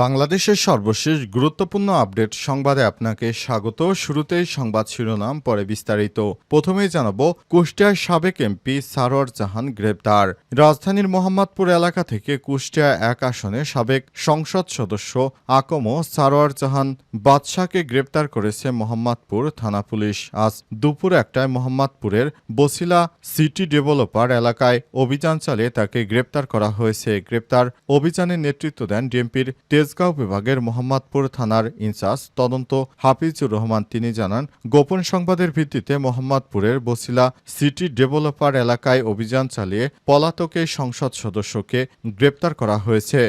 বাংলাদেশের সর্বশেষ গুরুত্বপূর্ণ আপডেট সংবাদে আপনাকে স্বাগত। শুরুতেই সংবাদ শিরোনাম, পরে বিস্তারিত। প্রথমেই জানাব, কুষ্টিয়ার সাবেক এমপি সারোয়ার জাহান গ্রেপ্তার। রাজধানীর মোহাম্মদপুর এলাকা থেকে কুষ্টিয়া এক আসনে সাবেক সংসদ সদস্য আকম সারোয়ার জাহান বাদশাহকে গ্রেপ্তার করেছে মোহাম্মদপুর থানা পুলিশ। আজ দুপুর একটায় মোহাম্মদপুরের বসিলা সিটি ডেভেলপার এলাকায় অভিযান চালিয়ে তাকে গ্রেপ্তার করা হয়েছে। গ্রেপ্তার অভিযানের নেতৃত্ব দেন ডিএমপির তেজগাঁও বিভাগের মোহাম্মদপুর থানার ইনচার্জ তদন্ত হাফিজুর রহমান তিনি জানান, গোপন সংবাদের ভিত্তিতে মোহাম্মদপুরের বসিলা সিটি ডেভেলপার এলাকায় অভিযান চালিয়ে পলাতকের সংসদ সদস্যকে গ্রেপ্তার করা হয়েছে।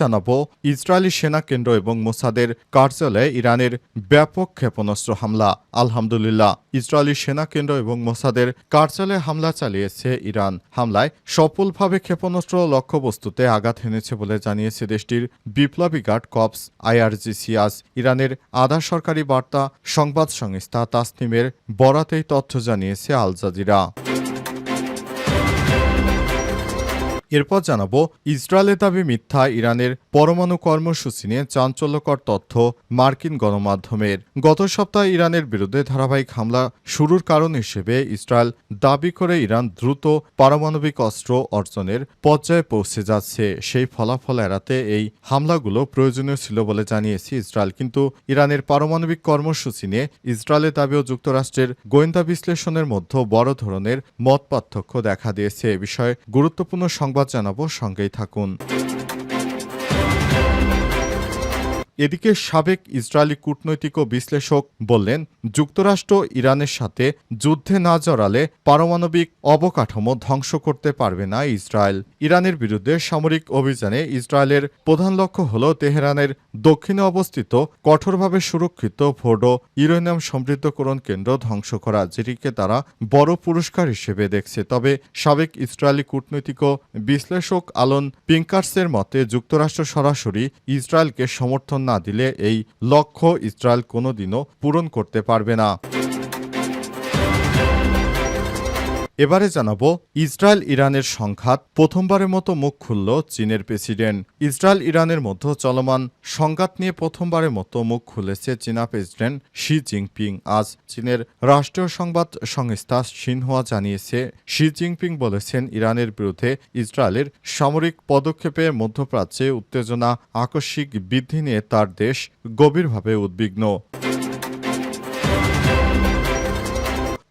জানাব, ইসরায়েলি সেনা কেন্দ্র এবং মোসাদের কার্যালয়ে ইরানের ব্যাপক ক্ষেপণাস্ত্র হামলা। আলহামদুলিল্লাহ, ইসরায়েলি সেনা কেন্দ্র এবং মোসাদের কার্যালয়ে হামলা চালিয়েছে ইরান। হামলায় সফলভাবে ক্ষেপণাস্ত্র লক্ষ্যবস্তুতে আঘাত হেনেছে বলে জানিয়েছে দেশটির বিপ্লবী গার্ড কপস আইআরজিসিয়াস ইরানের আধা সরকারি বার্তা সংবাদ সংস্থা তাসনিমের বরাতেই তথ্য জানিয়েছে আল জাজিরা। এরপর জানাব, ইসরায়েলের দাবি মিথ্যা, ইরানের পরমাণু কর্মসূচি নিয়ে চাঞ্চল্যকর তথ্য মার্কিন গণমাধ্যমের। গত সপ্তাহে ইরানের বিরুদ্ধে ধারাবাহিক হামলা শুরুর কারণ হিসেবে ইসরায়েল দাবি করে ইরান দ্রুত পারমাণবিক অস্ত্র অর্জনের পর্যায়ে পৌঁছে যাচ্ছে। সেই ফলাফল এড়াতে এই হামলাগুলো প্রয়োজনীয় ছিল বলে জানিয়েছে ইসরায়েল। কিন্তু ইরানের পারমাণবিক কর্মসূচি নিয়ে ইসরায়েলের দাবি ও যুক্তরাষ্ট্রের গোয়েন্দা বিশ্লেষণের মধ্যে বড় ধরনের মত পার্থক্য দেখা দিয়েছে। এ বিষয়ে গুরুত্বপূর্ণ সংবাদ জানাব সঙ্গেই থাকুন। এদিকে সাবেক ইসরায়েলি কূটনৈতিক ও বিশ্লেষক বললেন, যুক্তরাষ্ট্র ইরানের সাথে যুদ্ধে না জড়ালে পারমাণবিক অবকাঠামো ধ্বংস করতে পারবে না ইসরায়েল। ইরানের বিরুদ্ধে সামরিক অভিযানে ইসরায়েলের প্রধান লক্ষ্য হল তেহরানের দক্ষিণে অবস্থিত কঠোরভাবে সুরক্ষিত ভোডো ইউরেনিয়াম সমৃদ্ধকরণ কেন্দ্র ধ্বংস করা, যেটিকে তারা বড় পুরস্কার হিসেবে দেখছে। তবে সাবেক ইসরায়েলি কূটনৈতিক বিশ্লেষক আলন পিঙ্কার্সের মতে, যুক্তরাষ্ট্র সরাসরি ইসরায়েলকে সমর্থন না দিলে এই লক্ষ্য ইসরায়েল কোনোদিনও পূরণ করতে পারবে না। এবারে জানাব, ইসরায়েল ইরানের সংঘাত প্রথমবারের মতো মুখ খুলল চীনের প্রেসিডেন্ট। ইসরায়েল ইরানের মধ্যে চলমান সংঘাত নিয়ে প্রথমবারের মতো মুখ খুলেছে চীনা প্রেসিডেন্ট শি জিনপিং। আজ চীনের রাষ্ট্রীয় সংবাদ সংস্থা সিনহুয়া জানিয়েছে, শি জিনপিং বলেছেন ইরানের বিরুদ্ধে ইসরায়েলের সামরিক পদক্ষেপে মধ্যপ্রাচ্যে উত্তেজনা, আকস্মিক বৃদ্ধি নিয়ে তার দেশ গভীরভাবে উদ্বিগ্ন।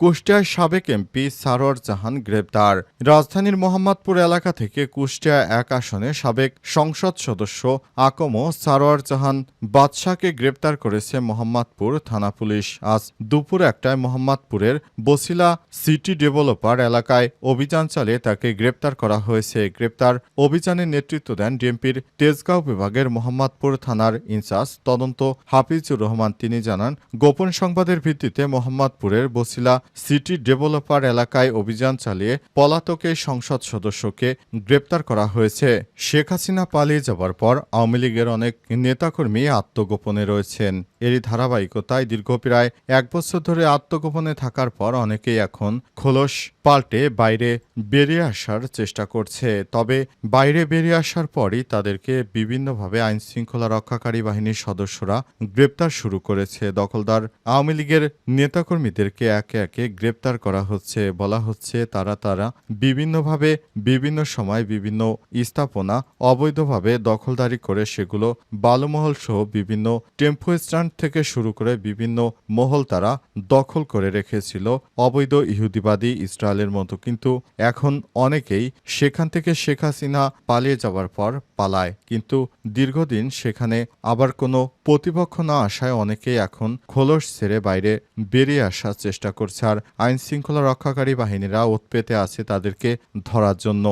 কুষ্টিয়ার সাবেক এমপি সারোয়ার জাহান গ্রেপ্তার। রাজধানীর মোহাম্মদপুর এলাকা থেকে কুষ্টিয়া এক আসনে সাবেক সংসদ সদস্য আকম সারোয়ার জাহান বাদশাহকে গ্রেপ্তার করেছে মোহাম্মদপুর থানা পুলিশ। আজ দুপুর একটায় মোহাম্মদপুরের বসিলা সিটি ডেভেলপার এলাকায় অভিযান চালিয়ে তাকে গ্রেপ্তার করা হয়েছে। গ্রেপ্তার অভিযানের নেতৃত্ব দেন ডিএমপির তেজগাঁও বিভাগের মোহাম্মদপুর থানার ইনচার্জ তদন্ত হাফিজুর রহমান। তিনি জানান, গোপন সংবাদের ভিত্তিতে মোহাম্মদপুরের বসিলা সিটি ডেভেলপার এলাকায় অভিযান চালিয়ে পলাতকের সংসদ সদস্যকে গ্রেপ্তার করা হয়েছে। শেখ হাসিনা পালিয়ে যাবার পর আওয়ামী লীগের অনেক নেতাকর্মী আত্মগোপনে রয়েছেন। এরই ধারাবাহিকতায় দীর্ঘ প্রায় এক বছর ধরে আত্মগোপনে থাকার পর অনেকেই এখন খোলস পাল্টে বাইরে বেরিয়ে আসার চেষ্টা করছে। তবে বাইরে বেরিয়ে আসার পরই তাদেরকে বিভিন্নভাবে আইন শৃঙ্খলা রক্ষাকারী বাহিনীর সদস্যরা গ্রেপ্তার শুরু করেছে। দখলদার আওয়ামী লীগের নেতাকর্মীদেরকে একে একে গ্রেপ্তার করা হচ্ছে। বলা হচ্ছে তারা তারা বিভিন্নভাবে, বিভিন্ন সময় বিভিন্ন স্থাপনা অবৈধভাবে দখলদারি করে সেগুলো বালুমহল সহ বিভিন্ন টেম্পো স্ট্যান্ড থেকে শুরু করে বিভিন্ন মহল তারা দখল করে রেখেছিল। অবৈধ ইহুদিবাদী ইসরায়েলের মতো, কিন্তু এখন অনেকেই সেখান থেকে শেখ হাসিনা পালিয়ে যাওয়ার পর পালায়। কিন্তু দীর্ঘদিন সেখানে আবার কোনো প্রতিপক্ষ না আসায় অনেকেই এখন খোলস ছেড়ে বাইরে বেরিয়ে আসার চেষ্টা করছে। আর আইনশৃঙ্খলা রক্ষাকারী বাহিনীরা ওৎপেতে আছে তাদেরকে ধরার জন্য।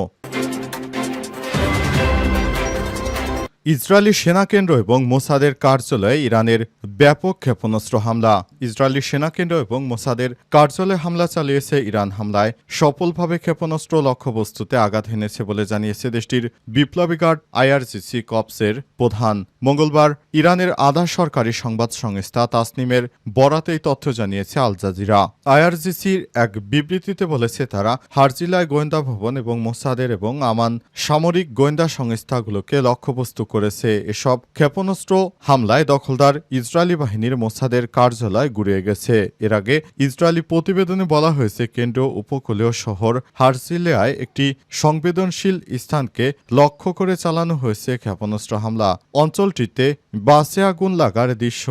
ইসরায়েলি সেনা কেন্দ্র এবং মোসাদের কার্যালয়ে ইরানের ব্যাপক ক্ষেপণাস্ত্র হামলা। ইসরায়েলি সেনা কেন্দ্র এবং মোসাদের কার্যালয়ে হামলা চালিয়েছে ইরান। হামলায় সফলভাবে ক্ষেপণাস্ত্র লক্ষ্যবস্তুতে আঘাত হেনেছে বলে জানিয়েছে দেশটির বিপ্লবী গার্ড আইআরজিসি কপসের প্রধান। মঙ্গলবার ইরানের আধা সরকারি সংবাদ সংস্থা তাসনিমের বরাতেই তথ্য জানিয়েছে আল জাজিরা। আইআরজিসির এক বিবৃতিতে বলেছে তারা হারজিলায় গোয়েন্দা ভবন এবং মোসাদের এবং আমান সামরিক গোয়েন্দা সংস্থাগুলোকে লক্ষ্যবস্তু করেছে এসব ক্ষেপণাস্ত্র হামলায় দখলদার ইসরায়েলি বাহিনীর মোসাদের কার্যালয় গুড়িয়ে গেছে। এর আগে ইসরায়েলি প্রতিবেদনে বলা হয়েছে, কেন্দ্রীয় উপকূলীয় শহর হারজিলিয়ায় একটি সংবেদনশীল স্থানকে লক্ষ্য করে চালানো হয়েছে ক্ষেপণাস্ত্র হামলা। অঞ্চলটিতে বাসে আগুন লাগার দৃশ্য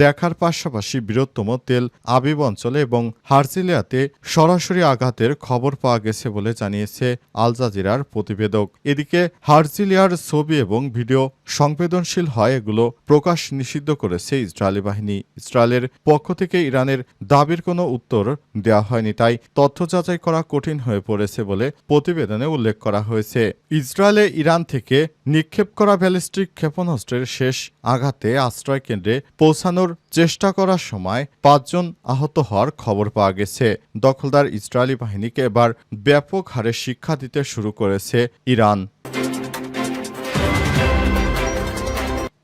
দেখার পাশাপাশি বৃহত্তম তেল আবিব অঞ্চলে এবং হারজিলিয়াতে সরাসরি আঘাতের খবর পাওয়া গেছে বলে জানিয়েছে আল জাজিরার প্রতিবেদক। এদিকে হারজিলিয়ার ছবি এবং ভিডিও সংবেদনশীল হয় এগুলো প্রকাশ নিষিদ্ধ করেছে ইসরায়েলি বাহিনী। ইসরায়েলের পক্ষ থেকে ইরানের দাবির কোনো উত্তর দেওয়া হয়নি, তাই তথ্য যাচাই করা কঠিন হয়ে পড়েছে বলে প্রতিবেদনে উল্লেখ করা হয়েছে। ইসরায়েলে ইরান থেকে নিক্ষেপ করা ব্যালিস্টিক ক্ষেপণাস্ত্রের শেষ আঘাতে আশ্রয় কেন্দ্রে পৌঁছানোর চেষ্টা করার সময় পাঁচজন আহত হওয়ার খবর পাওয়া গেছে। দখলদার ইসরায়েলি বাহিনীকে এবার ব্যাপক হারে শিক্ষা দিতে শুরু করেছে ইরান।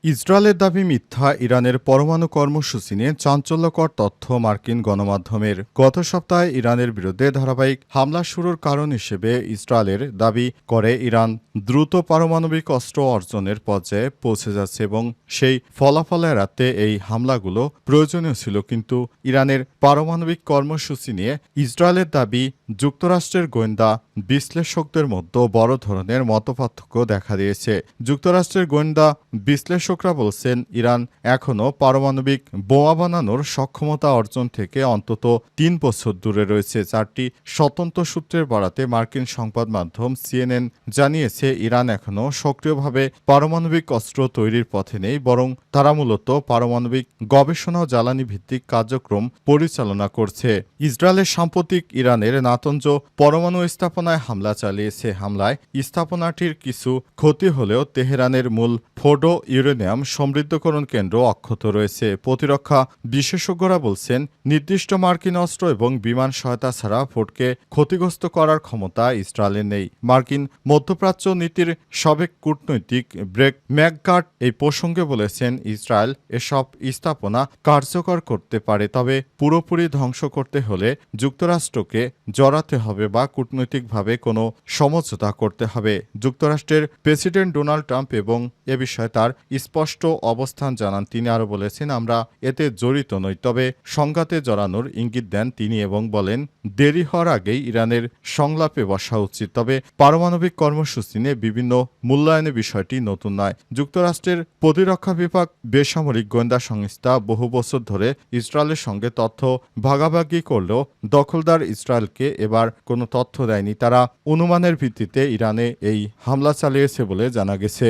ইসরায়েলের দাবি মিথ্যা, ইরানের পরমাণু কর্মসূচি নিয়ে চাঞ্চল্যকর তথ্য মার্কিন গণমাধ্যমের। গত সপ্তাহে ইরানের বিরুদ্ধে ধারাবাহিক হামলা শুরুর কারণ হিসেবে ইসরায়েলের দাবি করে ইরান দ্রুত পারমাণবিক অস্ত্র অর্জনের পর্যায়ে পৌঁছে যাচ্ছে এবং সেই ফলাফল এড়াতে এই হামলাগুলো প্রয়োজনীয় ছিল। কিন্তু ইরানের পারমাণবিক কর্মসূচি নিয়ে ইসরায়েলের দাবি যুক্তরাষ্ট্রের গোয়েন্দা বিশ্লেষকদের মধ্যে বড় ধরনের মতপার্থক্য দেখা দিয়েছে। যুক্তরাষ্ট্রের গোয়েন্দা বিশ্লেষকরা বলছেন, ইরান এখনও পারমাণবিক বোমা বানানোর সক্ষমতা অর্জন থেকে অন্তত তিন বছর দূরে রয়েছে, চারটি স্বতন্ত্র সূত্রের বাড়াতে মার্কিন সংবাদ মাধ্যম সিএনএন জানিয়েছে, ইরান এখনও সক্রিয়ভাবে পারমাণবিক অস্ত্র তৈরির পথে নেই, বরং তারা মূলত পারমাণবিক গবেষণা ও জ্বালানি ভিত্তিক কার্যক্রম পরিচালনা করছে। ইসরায়েলের সাম্প্রতিক ইরানের নাতঞ্জ পরমাণু স্থাপনায় হামলা চালিয়েছে। হামলায় স্থাপনাটির কিছু ক্ষতি হলেও তেহরানের মূল ফোডো ইউরেনিয়াম সমৃদ্ধকরণ কেন্দ্র অক্ষত রয়েছে। প্রতিরক্ষা বিশেষজ্ঞরা বলছেন, নির্দিষ্ট মার্কিন অস্ত্র এবং বিমান সহায়তা ছাড়া ফোর্টকে ক্ষতিগ্রস্ত করার ক্ষমতা ইসরায়েলের নেই। মার্কিন মধ্যপ্রাচ্য নীতির সাবেক কূটনৈতিক ব্রেক ম্যাকগার্ট এই প্রসঙ্গে বলেছেন, ইসরায়েল এসব স্থাপনা কার্যকর করতে পারে, তবে পুরোপুরি ধ্বংস করতে হলে যুক্তরাষ্ট্রকে জড়াতে হবে বা কূটনৈতিকভাবে কোনো সমঝোতা করতে হবে। যুক্তরাষ্ট্রের প্রেসিডেন্ট ডোনাল্ড ট্রাম্প এবং এ বিষয়ে তার স্পষ্ট অবস্থান জানান তিনি আরও বলেছেন, আমরা এতে জড়িত নই। তবে সংঘাতে জড়ানোর ইঙ্গিত দেন তিনি এবং বলেন, দেরি হওয়ার আগেই ইরানের সংলাপে বসা উচিত। তবে পারমাণবিক কর্মসূচি নিয়ে বিভিন্ন মূল্যায়নের বিষয়টি নতুন নয়। যুক্তরাষ্ট্রের প্রতিরক্ষা বিভাগ বেসামরিক গোয়েন্দা সংস্থা বহু বছর ধরে ইসরায়েলের সঙ্গে তথ্য ভাগাভাগি করলেও দখলদার ইসরায়েলকে এবার কোনো তথ্য দেয়নি। তারা অনুমানের ভিত্তিতে ইরানে এই হামলা চালিয়েছে বলে জানা গেছে।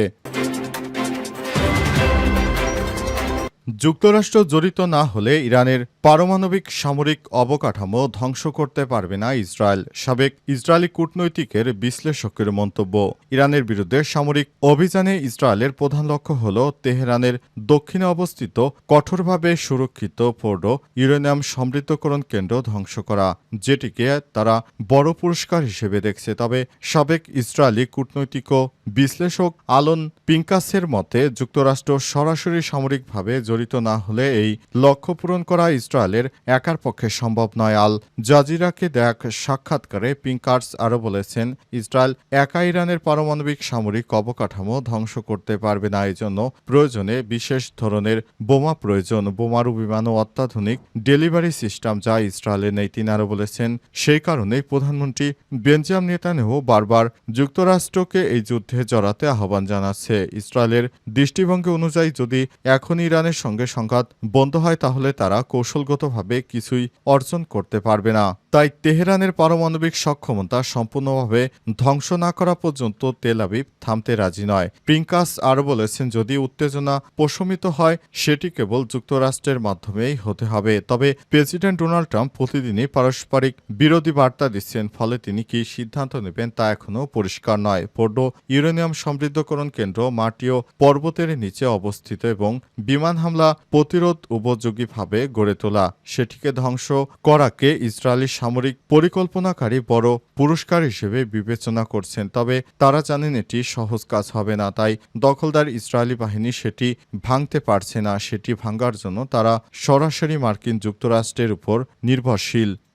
যুক্তরাষ্ট্র জড়িত না হলে ইরানের পারমাণবিক সামরিক অবকাঠামো ধ্বংস করতে পারবে না ইসরায়েল, সাবেক ইসরায়েলি কূটনৈতিকের বিশ্লেষকের মন্তব্য। ইরানের বিরুদ্ধে সামরিক অভিযানে ইসরায়েলের প্রধান লক্ষ্য হল তেহরানের দক্ষিণে অবস্থিত কঠোরভাবে সুরক্ষিত ফোর্ডো ইউরেনিয়াম সমৃদ্ধকরণ কেন্দ্র ধ্বংস করা, যেটিকে তারা বড় পুরস্কার হিসেবে দেখছে। তবে সাবেক ইসরায়েলি কূটনৈতিক বিশ্লেষক আলন পিঙ্কাসের মতে, যুক্তরাষ্ট্র সরাসরি সামরিকভাবে জড়িত না হলে এই লক্ষ্য পূরণ করা ইসরায়েলের একার পক্ষে সম্ভব নয়। আল জাজিরাকে দেখ সাক্ষাৎকারে পিঙ্কার্স আরও বলেছেন, ইসরায়েল একা ইরানের পারমাণবিক সামরিক অবকাঠামো ধ্বংস করতে পারবে না। এই জন্য প্রয়োজনে বিশেষ ধরনের বোমা প্রয়োজন। বোমারু বিমান ও অত্যাধুনিক ডেলিভারি সিস্টেম যা ইসরায়েলে নেই তিনি আরও বলেছেন। সেই কারণেই প্রধানমন্ত্রী বেঞ্জাম নেতানেহু বারবার যুক্তরাষ্ট্রকে এই যুদ্ধে জড়াতে আহ্বান জানাচ্ছে। ইসরায়েলের দৃষ্টিভঙ্গি অনুযায়ী যদি এখন ইরানের সঙ্গে সংঘাত বন্ধ হয় তাহলে তারা কৌশলগতভাবে কিছুই অর্জন করতে পারবে না। তাই তেহরানের পারমাণবিক সক্ষমতা সম্পূর্ণভাবে ধ্বংস না করা পর্যন্ত তেল আবিব থামতে রাজি নয়। প্রিঙ্কাস আরও বলেছেন, যদি উত্তেজনা প্রশমিত হয়, সেটি কেবল যুক্তরাষ্ট্রের মাধ্যমেই হতে হবে। তবে প্রেসিডেন্ট ডোনাল্ড ট্রাম্প প্রতিদিনই পারস্পরিক বিরোধী বার্তা দিচ্ছেন, ফলে তিনি কি সিদ্ধান্ত নেবেন তা এখনও পরিষ্কার নয়। পোর্ডো ইউরেনিয়াম সমৃদ্ধকরণ কেন্দ্র মাটিও পর্বতের নিচে অবস্থিত এবং বিমান হামলা প্রতিরোধ উপযোগীভাবে গড়ে তোলা। সেটিকে ধ্বংস করাকে ইসরায়েলি সামরিক পরিকল্পনাকারী বড় পুরস্কার হিসেবে বিবেচনা করছেন, তবে তারা জানেন এটি সহজ কাজ হবে না, তাই দখলদার ইসরায়েলি বাহিনী সেটি ভাঙতে পারছে না। সেটি ভাঙ্গার জন্য তারা সরাসরি মার্কিন যুক্তরাষ্ট্রের উপর নির্ভরশীল।